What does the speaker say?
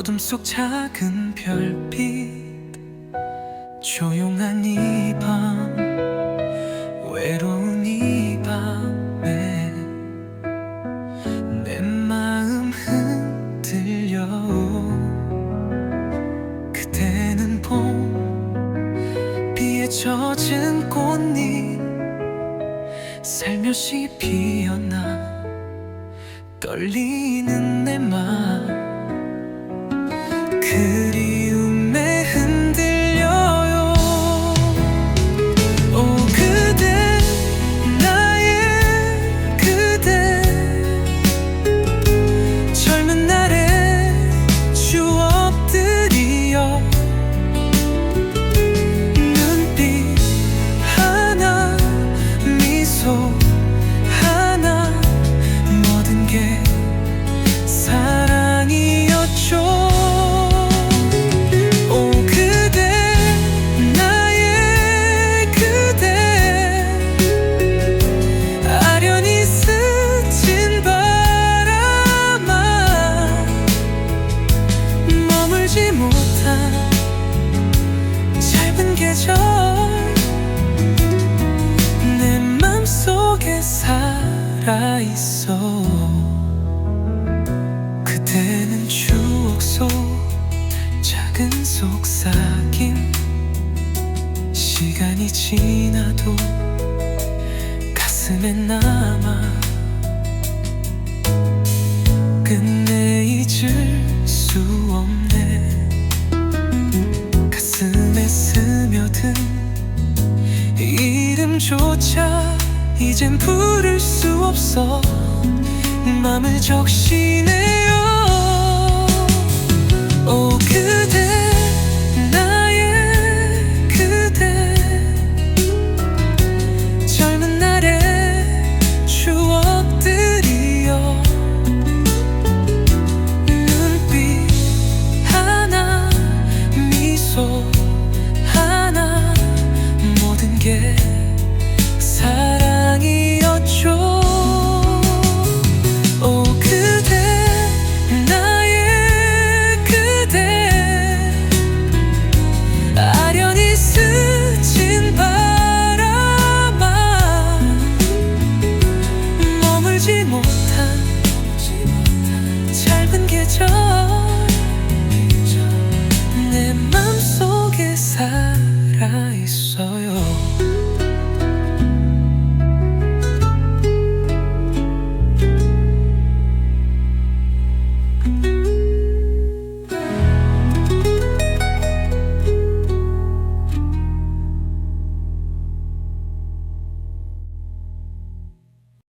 어둠 속 작은 별빛. 조용한 이 밤. 외로운 이 밤에. 내 마음 흔들려. 그대는 봄. 비에 젖은 꽃잎. 살며시 피어나 떨리는 내맘 살아있어. 그대는 추억 속 작은 속삭임. 시간이 지나도 가슴에 남아 끝내 잊을 수 없네. 가슴에 스며든 이름조차 이젠 부를 수 없어. 맘을 적시네요